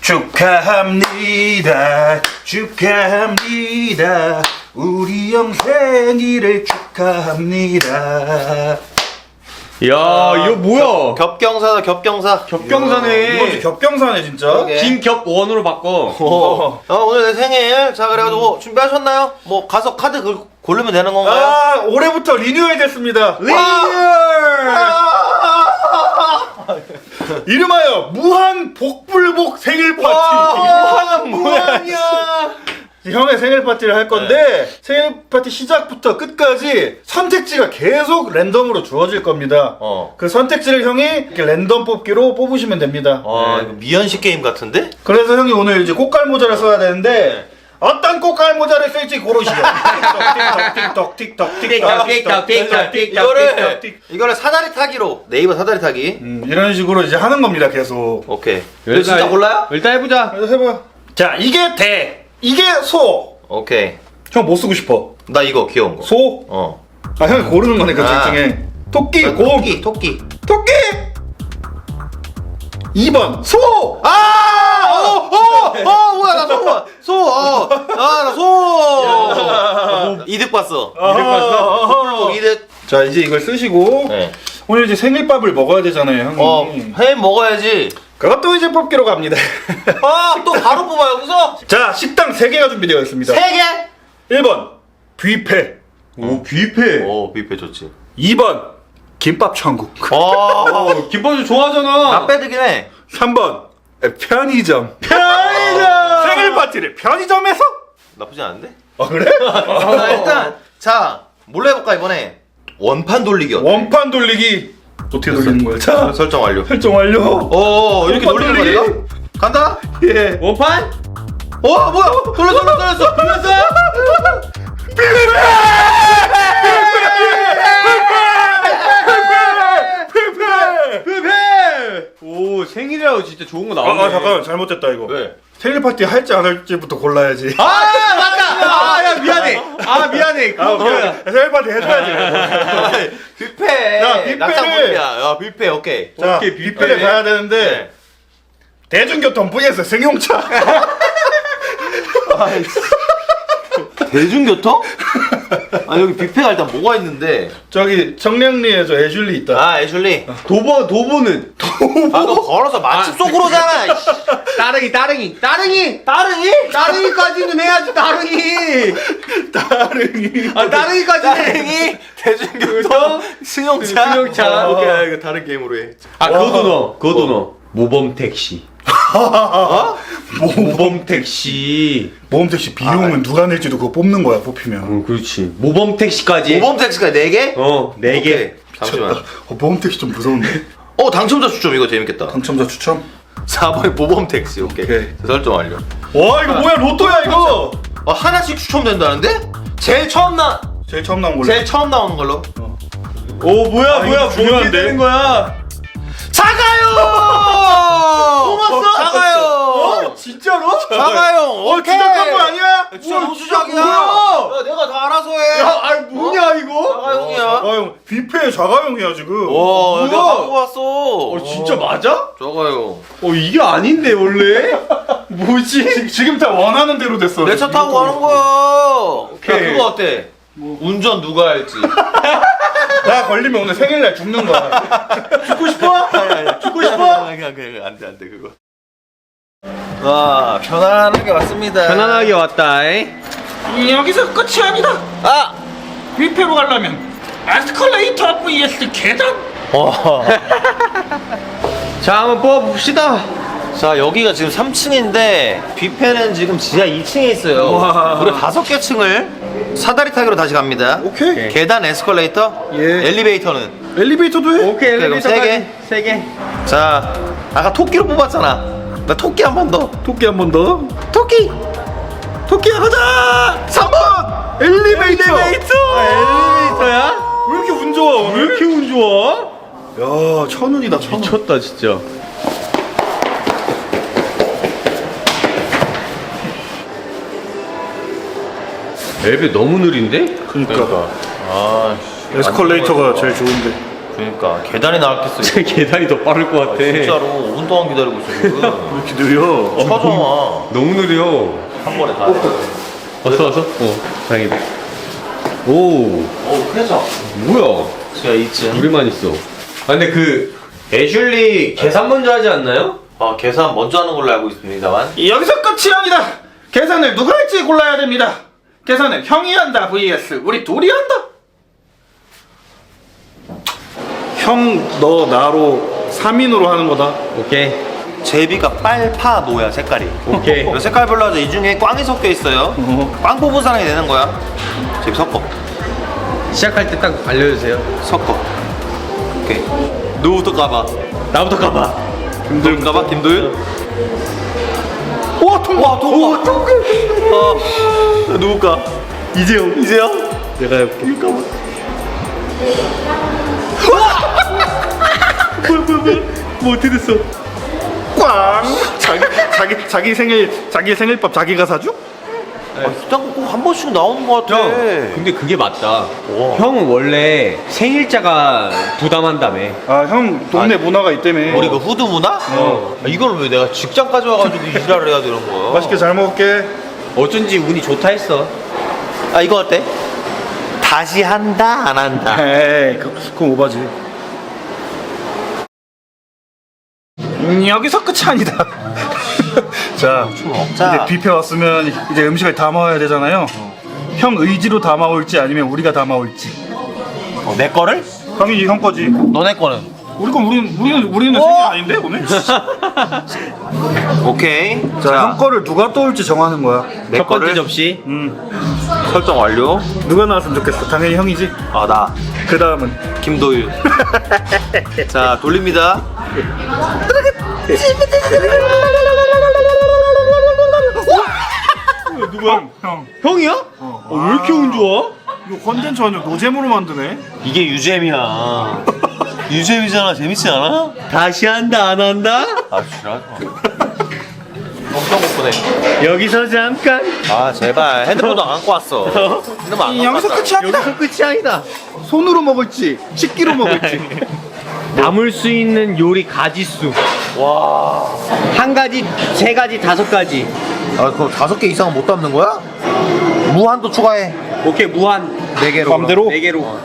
축하합니다 축하합니다 우리 형 생일을 축하합니다 야 이거 뭐야? 겹경사다 겹경사. 겹경사네. 이거 겹경사네 진짜 그러게. 김겹원으로 바꿔. 어. 어, 오늘 내 생일. 자 그래가지고 준비하셨나요? 뭐 가서 카드 걸- 고르면 되는 건가요? 아 올해부터 리뉴얼 됐습니다 이름하여 무한 복불복 생일 파티 무한은 뭐야? 형의 생일 파티를 할 건데 생일 파티 시작부터 끝까지 선택지가 계속 랜덤으로 주어질 겁니다. 어. 그 선택지를 형이 이렇게 랜덤 뽑기로 뽑으시면 됩니다. 아 이거 미연식 게임 같은데? 그래서 형이 오늘 이제 꽃갈 모자를 써야 되는데 어떤 꽃갈 모자를 쓸지 고르시오. 틱톡 틱톡 틱톡 틱톡 틱톡, 틱톡, 틱톡. 이거를 틱톡. 이거를 사다리 타기로 네이버 사다리 타기. 음, 이런 식으로 이제 하는 겁니다 계속. 오케이. 이거 진짜 골라요? 일단 해보자. 그래서 해봐. 자 이게 대, 이게 소. 오케이. 형뭐 쓰고 싶어? 나 이거 귀여운 거. 소? 어. 아 형이 고르는 거니까 아. 둘 중에 토끼, 나 곰, 토끼 토끼. 토끼! 2번 소! 아! 어! 어! 어! 뭐야 나 소! 소! 어! 아나 소! 이득 봤어. 이득 봤어? 복불복 이득. 자 이제 이걸 쓰시고 네. 오늘 이제 생일밥을 먹어야 되잖아요 형님 어, 해 먹어야지. 그것도 이제 뽑기로 갑니다 아, 또 바로 뽑아 여기서? 자 식당 3개가 준비되어 있습니다 세 개? 1번 뷔페 오 뷔페. 오, 뷔페 좋지. 2번 김밥 천국 어, 어, 김밥도 좋아하잖아. 나 빼드긴 해. 3번 편의점 편의점. 생일 파티를 편의점에서? 나쁘지 않은데? 아 그래? 자, 일단, 자, 뭘로 해볼까, 이번에? 원판 돌리기 어때? 원판 돌리기 어떻게 돌리는 거야? 자 설정 완료. 설정 완료 오, 이렇게 원판 돌리는 거야, 돌리기. 간다? 예 원판? 어, 뭐야? 돌렸어, 돌렸어, 돌렸어! 뷔페. 오 생일이라고 진짜 좋은 거 아, 나왔네. 아 잠깐 잘못됐다 이거 왜? 생일 파티 할지 안 할지부터 골라야지 아 맞다. 아야 미안해. 아 미안해. 아, 그거 뭐야? 오케이. 생일 파티 해줘야지 뷔페! 자, 뷔페를- 낙상불이야. 야, 뷔페, 오케이. 자, 오케이, 뷔페를 뷔페. 가야 되는데 네. 대중교통 vs 승용차. 대중교통? 아, 여기 뷔페가 일단 뭐가 있는데? 저기 정량리에 저 애슐리 있다. 아, 애슐리. 도보 도보는 아, 너 걸어서 맛집 속으로잖아. 이씨. 따릉이 따릉이 따릉이 따릉이? 따릉이까지는 해야지 따릉이. 따릉이. 아 따릉이까지 해. 따릉이, 대중교통, 승용차. 승용차. 오케이, 아, 이거 다른 게임으로 해. 아 그것도 넣어. 그것도 넣어. 모범 택시. 어? 모범 택시. 모험택시 비용은 누가 낼지도 그거 뽑는 거야 뽑히면. 어 그렇지. 모범 택시까지. 모범 택시가 4개? 어 네 개. 오케이. 잠시만. 어, 모험택시 좀 무서운데. 어, 당첨자 추첨 이거 재밌겠다. 당첨자 추첨. 4번에 모범 택시. 오케이. 오케이. 설정 완료. 와 이거 뭐야 로또야 이거. 어, 하나씩 추첨된다는데? 제일 처음 나, 제일 처음 나온 걸로. 제일 처음 나오는 걸로. 오 뭐야 아, 뭐야 이거 어떻게 중요한데? 되는 거야? 작아요! 뽑았어? 작아요! 어 진짜로? 작아요! 어 주작한 거 아니야? 진짜 우와! 뭐야? 야, 내가 다 알아서 해! 야 아니 뭐냐 이거? 작아 형이야. 아형 뷔페 자가용이야 지금. 와, 야, 내가? 갖고 왔어. 어 진짜 맞아? 작아요. 어 이게 아닌데 원래? 뭐지? 지금 다 원하는 대로 됐어. 내 차 타고 가는 거야. 오케이. 야, 그거 어때? 운전 누가 할지. 나 걸리면 오늘 생일날 죽는 거야. 죽고 싶어? 죽고 싶어? 안 돼, 안 돼, 그거. 와, 편안하게 왔습니다. 편안하게 왔다. 이. 여기서 끝이 아니다. 아! 뷔페로 가려면 에스컬레이터 vs 계단. 와. 자 한번 뽑아봅시다. 자 여기가 지금 3층인데 뷔페는 지금 지하 2층에 있어요 와. 우리 다섯 개 층을 사다리 타기로 다시 갑니다 오케이. 계단 에스컬레이터 예. 엘리베이터는 엘리베이터도 해. 오케이 그럼 엘리베이터 세세 개. 개. 세 개. 자 아까 토끼로 뽑았잖아 나 토끼 한 번더 토끼 한 번 더. 토끼 토끼야 가자. 3번 엘리베이터. 아, 엘리베이터야? 왜 이렇게 운 좋아 왜 오늘? 이렇게 운 좋아? 야 천운이다 천운. 미쳤다 진짜. 엘베 너무 느린데? 그러니까 아 에스컬레이터가 제일 좋은데. 그러니까 계단이 나왔겠어. 제 계단이 더 빠를 것 같아. 진짜로 5분 동안 기다리고 있어 지금. 이렇게 느려. 쳐줘. 너무 느려. 한 번에 다. 왔어 왔어? 어 다행이다. 오어 회사. 뭐야? 제가 2층. 우리만 있어. 아 근데 그 애슐리 계산 먼저 하지 않나요? 아 계산 먼저 하는 걸로 알고 있습니다만. 여기서 끝이 아니다. 계산을 누가 할지 골라야 됩니다. 계산을 형이 한다 vs 우리 둘이 한다. 형 너 나로 3인으로 하는 거다. 오케이 제비가 빨파 노야 색깔이. 오케이. 이 색깔 별로 하죠. 이 중에 꽝이 섞여 있어요. 어. 빵 뽑은 사람이 내는 거야. 제비 섞어. 시작할 때 딱 알려주세요. 섞어. 오케이. 누구부터 까봐? 나부터 가봐. 김도윤 까봐? 김도윤? 와 통과. 와, 통과. 어. 누구 까? 이재영. 이재영? 내가 해볼게. 뭐 어떻게 됐어? 꽝. 자기 자기 자기 생일 자기 생일밥 자기가 사줘? 아, 일단 꼭한 번씩 나오는 것 같아. 근데 그게 맞다. 와. 형은 원래 생일자가 부담한다며. 아 형 동네 문화가 있다며. 우리 그 후드 문화? 어. 아, 이걸 왜 내가 직장까지 와가지고 일을 해야 되는 거야? 맛있게 잘 먹을게. 어쩐지 운이 좋다 했어. 아 이거 어때? 다시 한다 안 한다. 에이 그, 그건 오바지. 음, 여기서 끝이 아니다. 자, 자. 이제 뷔페 왔으면 이제 음식을 담아야 되잖아요. 형 의지로 담아올지 아니면 우리가 담아올지. 어, 내 거를? 형이 형 거지. 너네 거는? 우리 건 우리는 우리는 우리는 생일 아닌데 오늘? 오케이. 자, 형 거를 누가 떠올지 정하는 거야. 내 첫 번째 거를 접시. 음, 설정 완료. 누가 나왔으면 좋겠어. 당연히 형이지. 아 나 그 다음은 김도윤. 자 돌립니다. 누구야? 형. 형이야? 어, 왜 이렇게 운 좋아? 이거 컨텐츠 완전 노잼으로 만드네. 이게 유잼이야. 유잼이잖아. 재밌지 않아? 다시 한다 안 한다? 아 지랄하지 마. 엄청 고프네. 여기서 잠깐. 아 제발 핸드폰도 안 갖고 왔어. 핸드폰 안 갖고 여기서. 끝이 아니다. 여기서 끝이 아니다. 손으로 먹을지, 식기로 먹을지. 남을 수 있는 요리 가지수. 와. 한 가지, 세 가지, 다섯 가지. 아 그럼 다섯 개 이상은 못 담는 거야? 무한도 추가해. 오케이 무한 네 개로. 맘대로? 네 개로.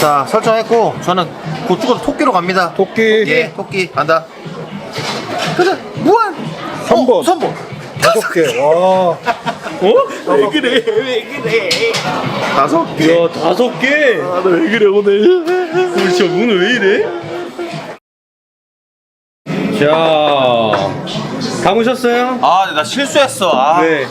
자 설정했고 저는 곧 죽어서 토끼로 갑니다. 토끼. 예, 토끼 간다. 가자. 무한. 선 번. 어, 선번. 다섯 개. 와. 어? 왜 그래? 왜 그래? 다섯 개. 야 다섯 개. 아, 나 왜 그래 오늘? 우리 진짜 문은 왜 이래? 자, 담으셨어요? 아, 나 실수했어. 아, 네.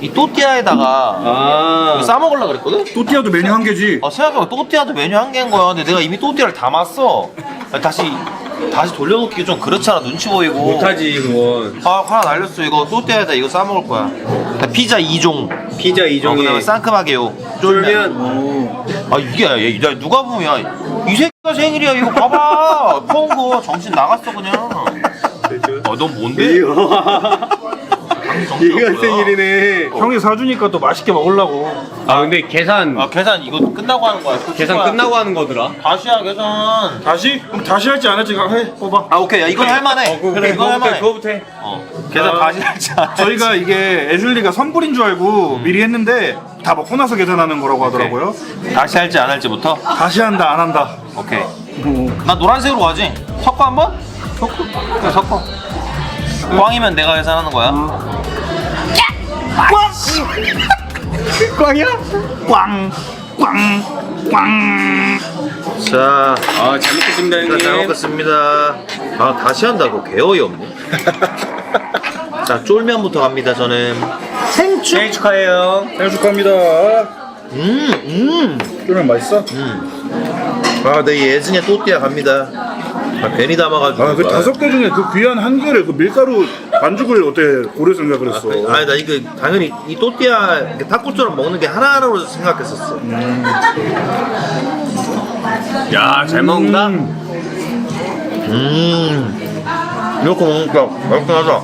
이 또띠아에다가 아, 싸 먹으려 그랬거든. 또띠아도 메뉴 한 개지. 아, 생각해보면 또띠아도 메뉴 한 개인 거야. 근데 내가 이미 또띠아를 담았어. 다시 다시 돌려놓기 좀 그렇잖아. 눈치 보이고. 못하지 그건. 아, 하나 날렸어. 이거 또띠아에다 이거 싸 먹을 거야. 나 피자 2종. 피자 어, 이종이 그다음에 상큼하게요. 쫄면. 아 이게 야, 야, 누가 보면 야, 이 새끼가 생일이야 이거 봐봐 퍼온 거 정신 나갔어 그냥 아넌 뭔데? 얘가 없구나. 생일이네. 형이 사주니까 또 맛있게 먹으려고. 아 근데 계산 아 계산 이거 끝나고 하는 거야 계산 끝나고 하는 거더라. 다시야 계산 다시? 그럼 다시 할지 안 할지 해. 뽑아. 아 오케이 야 이건 할만해 그래 이건 할만해 그거부터 해. 어 계산 아, 다시 할지 안 할지 저희가 이게 애슐리가 선불인 줄 알고 미리 했는데 다 먹고 나서 계산하는 거라고 하더라고요. 다시 할지 안 할지부터 다시 한다 안 한다. 오케이 뭐. 나 노란색으로 가지 섞어 한번? 섞어 그래 섞어 꽝이면 내가 계산하는 거야 꽝이야? 꽝, 꽝, 꽝. 자 아 잘 먹겠습니다 자, 잘 먹겠습니다. 아 다시 한다고 개어이 없네. 자 쫄면부터 갑니다 저는. 생일 축하해요. 생일 축하합니다. 음 음. 쫄면 맛있어? 아 내 예진의 또띠아 갑니다. 아, 괜히 담아가지고. 아, 그 다섯 개 중에 그 귀한 한 개를 그 밀가루 반죽을 어떻게 고려 생각을 했어? 아니 나 이거 당연히 이 또띠아 이렇게 타코처럼 먹는 게 하나하나로 생각했었어. 야 잘 먹는다. 음. 이렇게 먹으니까 맛있긴 하다.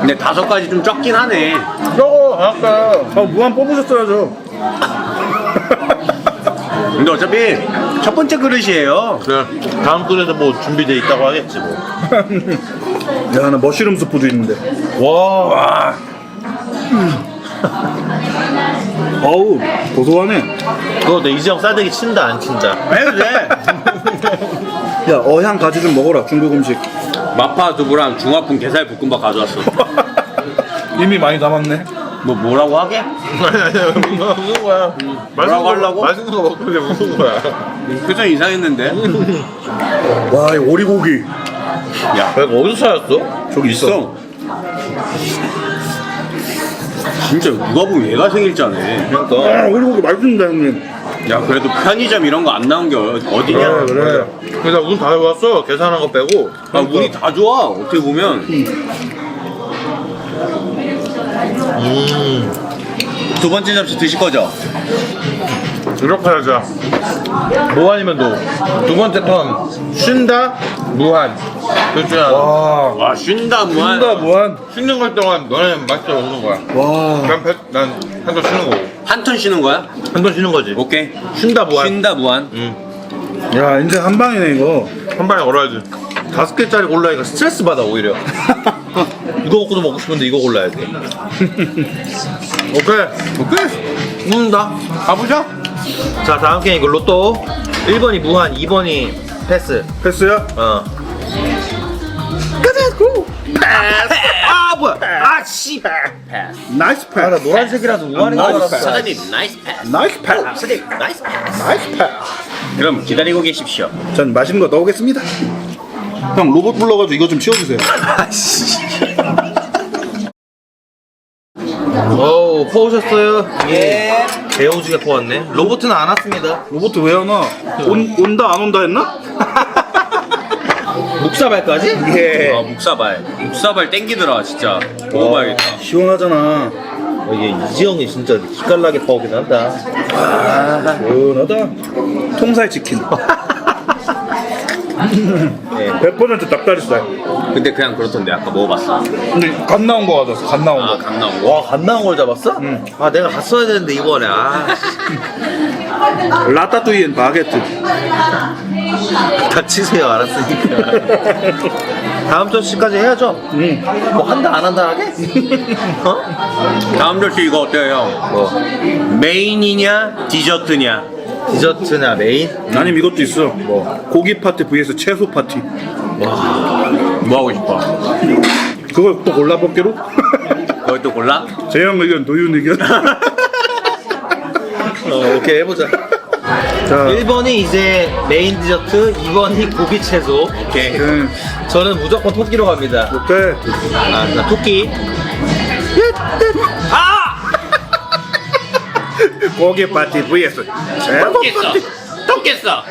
근데 다섯 가지 좀 적긴 하네. 저거 아까 아, 무한 뽑으셨어야죠. 근데 어차피 첫 번째 그릇이에요. 그래 다음 그릇에 뭐 준비돼 있다고 하겠지 뭐. 야, 나 머쉬룸 스프도 있는데. 와. 어우, 고소하네. 그거 내 이지영 싸대기 친다 안 친다. 해도 돼. 야, 어향 가지 좀 먹어라, 중국 음식. 마파 두부랑 중화풍 게살 볶음밥 가져왔어. 이미 많이 담았네. 뭐 뭐라고 하게? 아니 아니 무슨 거야? 뭐라고 하려고? 맛있는 거 먹는데 무슨 거야? 표정 이상했는데. 와, 이 오리고기. 야, 내가 어디서 찾았어? 저기 있어. 있어. 진짜 누가 보면 얘가 생일자네. 그러니까 아, 오리고기 맛있습니다, 형님. 야, 그래도 편의점 이런 거 안 나온 게 어- 어디냐? 그래. 그래서 운다 해봤어 계산한 거 빼고 아, 운이 다 좋아. 어떻게 보면. 두 번째 접시 드실 거죠? 이렇게 하자 무한이면 도두 번째 턴 쉰다 무한 하나 와, 와, 쉰다, 무한. 나 무한. 쉬는 걸 동안 너네 맛있게 먹는 거야 와. 난한 턴 쉬는 거고 한턴 쉬는 거야? 한 턴 쉬는 거지 오케이. 쉰다 무한 쉰다, 무한. 야, 인생 한 방이네, 이거. 한 방에 걸어야지 다섯 개짜리 골라니까 스트레스 받아 오히려 이거 먹고도 먹고 싶은데 이거 골라야 돼 오케이 오케이 웃는다 가보자 자 다음 게임 이걸로 또 1번이 무한 2번이 패스 패스야? 어아 뭐야 아 씨 나이스 패스. 아 나 노란색이라서 우한인 줄 알았어 사장님, 나이스 패스. 나이스 패스. 사장님, 나이스 패스. 나이스 패스. 그럼 기다리고 계십시오. 전 맛있는 거 넣어오겠습니다. 형 로봇 불러가지고 이거 좀 치워주세요. 어우 퍼오셨어요? 예 개오지게 퍼왔네 로봇은 안 왔습니다 로봇 왜 하나? 온, 온다 안 온다 했나? 묵사발까지? 예. 아, 묵사발. 묵사발 땡기더라, 진짜. 먹어봐야겠다. 시원하잖아. 어, 얘 이지영이 진짜 기깔나게 퍼오긴 한다 시원하다. 통살 치킨. 예. 100% 닭다리살. 근데 그냥 그렇던데, 아까 먹어봤어. 근데 간 나온 거 같았어. 간 나온 아, 거. 강 나온 거. 와, 갓 나온 걸 잡았어? 응. 아, 내가 갔어야 되는데, 이번에. 아, 라따뚜이엔 바게트. 다치세요, 알았으니까. 다음 조씨까지 해야죠. 응. 뭐, 한다, 안 한다 하게? 어? 다음 절시 이거 어때요, 형? 뭐, 메인이냐, 디저트냐? 디저트나 메인? 아니면 이것도 있어. 뭐 고기 파티 vs 채소 파티. 뭐 하고 싶어? 그걸 또 골라볼게로? 그걸 또 골라? 재영 의견, 도윤 의견. 어, 오케이, 해보자. 자, 1번이 이제 메인 디저트, 2번이 고기 채소. 오케이. 그, 저는 무조건 토끼로 갑니다. 오케이. 아, 자, 토끼. 고기 파티 vs 채소 파티. tos겠어.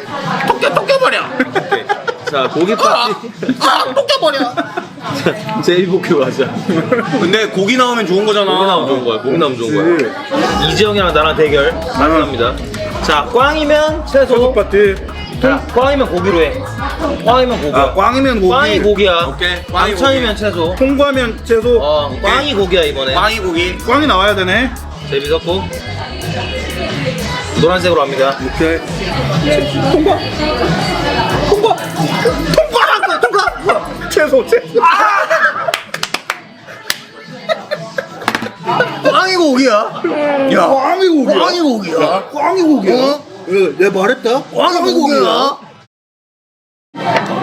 tos겨, tos겨버려. 오케이. 자, 고기 파티. 아, tos겨버려. 제일복교 가자. 근데 고기 나오면 좋은 거잖아. 고기 나오면 좋은 거야. 고기 나오면 좋은 거야. 이지영이랑 나랑 대결 가능합니다. 자, 꽝이면 채소 채소. 파티. 자, 꽝이면 고기로 해. 꽝이면 고기야. 아, 꽝이면 고기. 꽝이 고기야. 오케이, 꽝이 꽝이면 채소. 통과면 채소. 어, 꽝이 고기야 이번에. 빵이 고기. 꽝이 나와야 되네. 재밌었고. 노란색으로 합니다. 오케이. 통과. 통과. 통과. 통과. 채소 채소. 꽝이 고기야. 야, 꽝이 고기야. 꽝이 고기야. 야, 꽝이 고기야. 어? 내 말했다. 꽝이 고기야.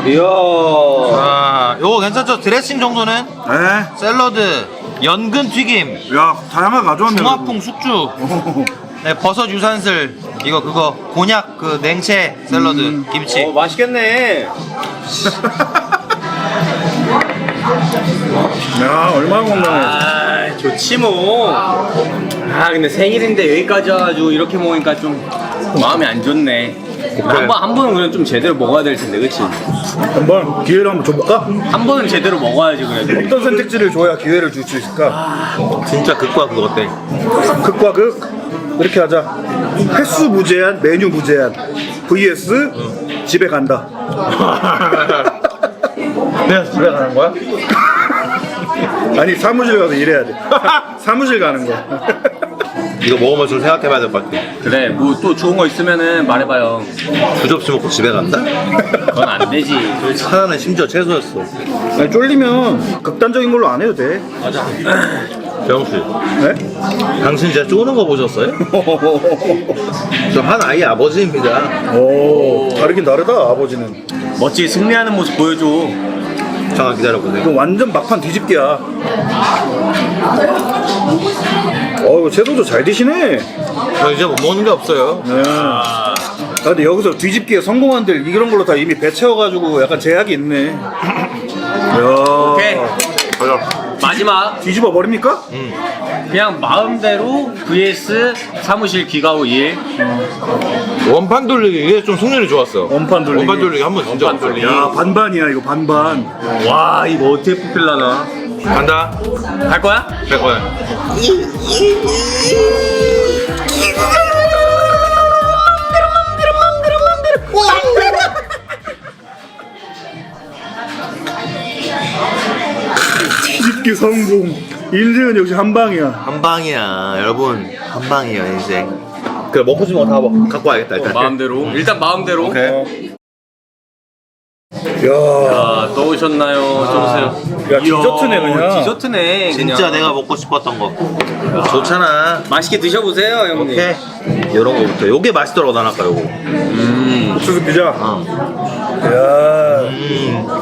이야. 아, 요거 괜찮죠? 드레싱 정도는 에? 샐러드, 연근 튀김, 야, 다양하게 가져왔네. 중화풍 숙주, 네, 버섯 유산슬, 이거 그거 곤약 그 냉채 샐러드, 김치. 어, 맛있겠네. 야, 얼마나 건강해. 아, 좋지 뭐. 아, 근데 생일인데 여기까지 와가지고 이렇게 먹으니까 좀 마음이 안 좋네. 한 번, 한 번은 그냥 좀 제대로 먹어야 될 텐데, 그치? 한번 기회를 한번 줘볼까? 한 번은 제대로 먹어야지, 그래도. 어떤 선택지를 줘야 기회를 줄 수 있을까? 진짜 극과 극 어때? 극과 극 이렇게 하자. 횟수 무제한, 메뉴 무제한. vs 집에 간다. 내가 집에 가는 거야? 아니 사무실 가서 일해야 돼. 사무실 가는 거야. 이거 먹으면서 좀 생각해봐야 될 것 같아. 그래 뭐 또 좋은 거 있으면은 말해봐요 두 접시 먹고 집에 간다? 그건 안 되지 하나는 심지어 채소였어. 아니, 쫄리면 극단적인 걸로 안 해도 돼. 병수, 네? 당신 진짜 쪼는 거 보셨어요? 저 한 아이 아버지입니다. 오, 다르긴 다르다, 아버지는. 멋지게 승리하는 모습 보여줘 잠깐 기다려보세요. 이거 완전 막판 뒤집기야. 어, 이거 채소도 잘 드시네. 저 이제 못 먹는 게 없어요. 네. 아, 근데 여기서 뒤집기에 성공한 들 이런 걸로 다 이미 배 채워가지고 약간 제약이 있네. 야, 오케이 마지막 뒤집어 버립니까? 그냥 마음대로 vs 사무실 귀가 후 일. 원판 돌리기 이게 좀 승률이 좋았어. 원판 돌리기. 원판 돌리기 한번 진짜 원판 돌리기. 야, 반반이야 이거 반반. 와 이거 어떻게 뽑힐라나 간다. 갈 거야? 될 거야. 뒤 집기 성공. 인생은 역시 한 방이야. 한 방이야, 여러분. 한 방이야 인생. 그래 먹고 싶은 거다 갖고 와야겠다 일단. 마음대로 일단 마음대로 오케이. 야, 아, 또 오셨나요? 좀 보세요. 야, 디저트네, 그냥. 디저트네. 진짜 그냥. 내가 먹고 싶었던 거. 좋잖아. 맛있게 드셔보세요, 형님. 오케이. 요런 거부터. 요게 맛있더라고 난 아까 요거. 옥수수 피자. 어. 야, 음.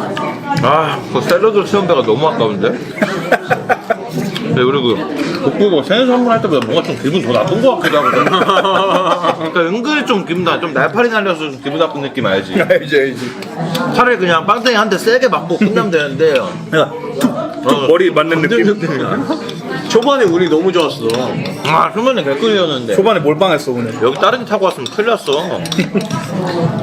아, 그 샐러드 수염배가 너무 아까운데? 네, 그리고 복부 뭐 생일 선물할 때보다 뭔가 좀 기분 더 나쁜 것 같기도 하거든. 그러니까 은근히 좀 기분 나, 좀 날파리 날려서 좀 기분 나쁜 느낌 알지? 알지 알지. 차라리 그냥 빵땡이 한 대 세게 맞고 끝나면 되는데. 야, 툭툭 머리 맞는 느낌. 초반에 운이 너무 좋았어. 아, 초반에 개꿀이었는데. 초반에 몰빵했어 오늘. 여기 다른 데 타고 왔으면 큰일 났어.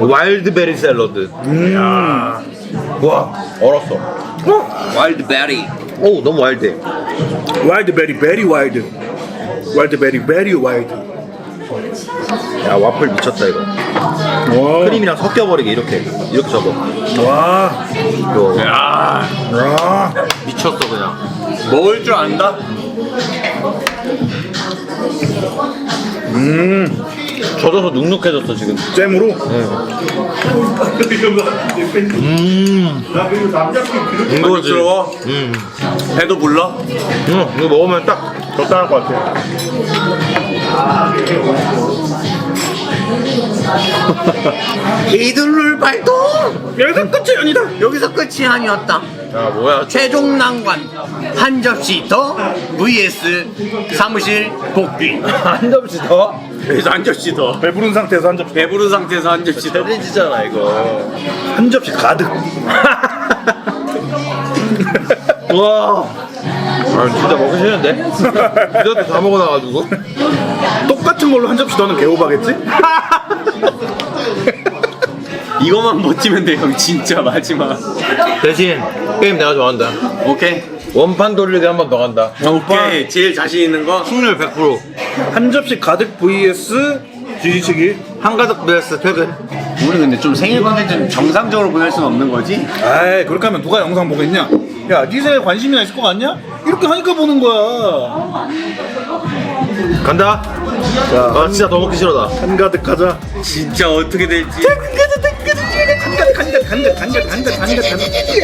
와일드베리 샐러드. 음. 와, 얼었어. 와일드 베리. 오, 너무 와일드해. 와일드 베리 베리 와일드. 와일드 베리 베리 와일드. 야, 와플 미쳤다, 이거. 와, 크림이랑 섞여버리게, 이렇게. 이렇게 접어. 와, 이거. 야, 와. 미쳤어, 그냥. 먹을 줄 안다. 음, 젖어서 눅눅해졌어, 지금. 잼으로. 음. 이거지. 만족스러워? 음. 배도 불러? 음, 이거 먹으면 딱 적당할 것 같아. 이들룰 발동! 여기서 끝이 아니다. 여기서 끝이 아니었다. 야, 뭐야. 최종 난관 한 접시 더 vs 사무실 복귀. 한 접시 더? 그래서 한 접시 더. 배부른 상태에서 한 접시. 배부른 상태에서 한 접시 더. 챌린지잖아, 이거. 한 접시 가득. 와. 아, 진짜 싫은데? 디저트 다 먹어놔가지고. 똑같은 걸로 한 접시 더는 개오바겠지? 이거만 버티면 돼, 형. 진짜 마지막. 대신, 게임 내가 좋아한다. 오케이. 원판 돌리기 한 번 더 간다. 오케이. 제일 자신 있는 거. 승률 100%. 한 접시 가득 vs 뒤지치기. 한 가득 베스트 퇴근. 우리 근데 좀 생일 컨텐츠 정상적으로 보낼 수는 없는 거지? 아이 그렇게 하면 누가 영상 보겠냐? 야, 네 생에 관심이나 있을 거 같냐? 이렇게 하니까 보는 거야. 간다. 아, 진짜 더 먹기 싫어다. 한 가득 가자. 진짜 어떻게 될지. 한 가득 한 가득 한 가득 한 가득 한 가득 한 가득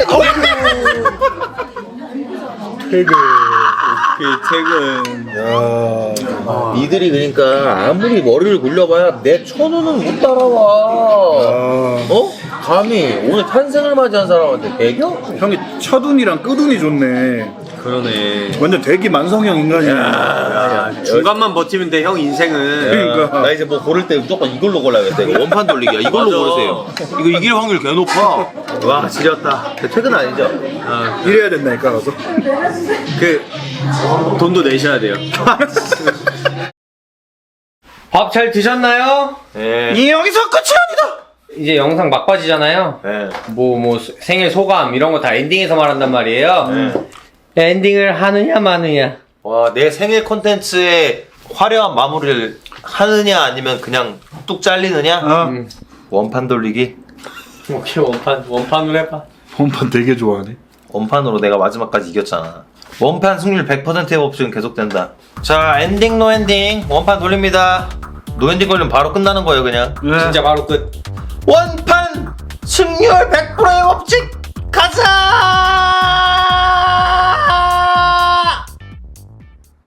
한 가득. 퇴근. 오케이, 퇴근. 야. 이들이 그러니까 아무리 머리를 굴려봐야 내 천원은 못 따라와. 아. 어? 감히 오늘 탄생을 맞이한 사람한테 배겨? 형이 첫운이랑 끝운이 좋네. 그러네. 완전 대기 만성형 인간이야. 야, 중간만 버티면 돼, 형 인생은. 그러니까. 나 이제 뭐 고를 때 무조건 이걸로 골라야겠다. 이거 원판 돌리기야. 이걸로 맞아. 고르세요. 이거 이길 확률 개 높아. 와, 지렸다. 퇴근 아니죠? 아, 이래야 된다니까 가서. 그, 돈도 내셔야 돼요. 밥 잘 드셨나요? 네. 이 여기서 끝이 아니다. 이제 영상 막바지잖아요. 네. 뭐, 뭐, 생일 소감, 이런 거 다 엔딩에서 말한단 말이에요. 네. 엔딩을 하느냐, 마느냐. 와, 내 생일 콘텐츠에 화려한 마무리를 하느냐 아니면 그냥 뚝 잘리느냐? 어. 음. 원판 돌리기. 오케이, 원판, 원판으로 해봐. 본판 되게 좋아하네. 원판으로 내가 마지막까지 이겼잖아. 원판 승률 100%의 법칙은 계속된다. 자, 엔딩 노 엔딩. 원판 돌립니다. 노 엔딩 걸리면 바로 끝나는 거예요, 그냥. 진짜 바로 끝. 원판 승률 100%의 법칙 가자!